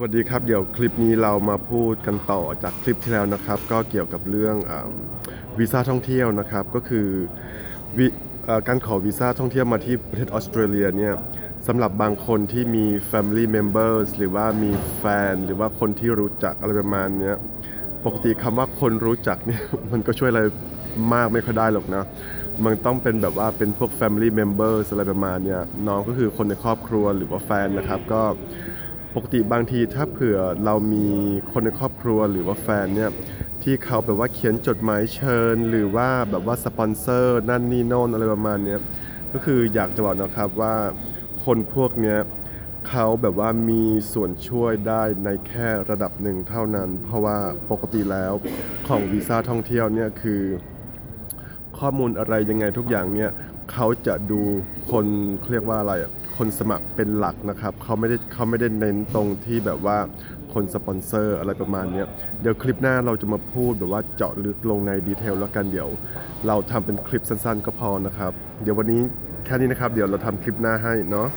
สวัสดีครับ เดี๋ยวคลิปนี้เรามาพูดกันต่อจากคลิปที่แล้วนะครับ ก็เกี่ยวกับเรื่องอวีซ่าท่องเที่ยวนะครับ ก็คืออการขอวีซ่าท่องเที่ยวมาที่ประเทศออสเตรเลียเนี่ยสำหรับบางคนที่มี Family Members หรือว่ามีแฟนหรือว่าคนที่รู้จักอะไรประมาณนี้ปกติคำว่าคนรู้จักเนี่ยมันก็ช่วยอะไรมากไม่ค่อยได้หรอกนะมันต้องเป็นแบบว่าเป็นพวก Family Members อะไรประมาณเนี้ยน้องก็คือคนในครอบครัวหรือว่าแฟนนะครับก็ ปกติบางทีถ้าเผื่อเรามีคนในครอบครัวหรือว่าแฟนเนี่ยที่เขาแบบว่าเขียนจดหมายเชิญ หรือว่าแบบว่าสปอนเซอร์นั่นนี่โน่นอะไรประมาณเนี้ยก็คืออยากจะบอกนะครับว่าคนพวกเนี้ยเขาแบบว่ามีส่วนช่วยได้ในแค่ระดับหนึ่งเท่านั้น เพราะว่าปกติแล้วของวีซ่าท่องเที่ยวเนี่ยคือข้อมูลอะไรยังไงทุกอย่างเนี่ย เขาจะดูคนเรียกว่าอะไรคนสมัครเป็นหลักนะครับเขาไม่ได้เขาไม่ได้เน้นตรงที่แบบว่าคนสปอนเซอร์อะไรประมาณนี้เดี๋ยวคลิปหน้าเราจะมาพูดแบบว่าเจาะลึกลงในดีเทลแล้วกันเดี๋ยว เราทำเป็นคลิปสั้นๆ ก็พอนะครับ เดี๋ยววันนี้แค่นี้นะครับ เดี๋ยวเราทำคลิปหน้าให้เนาะ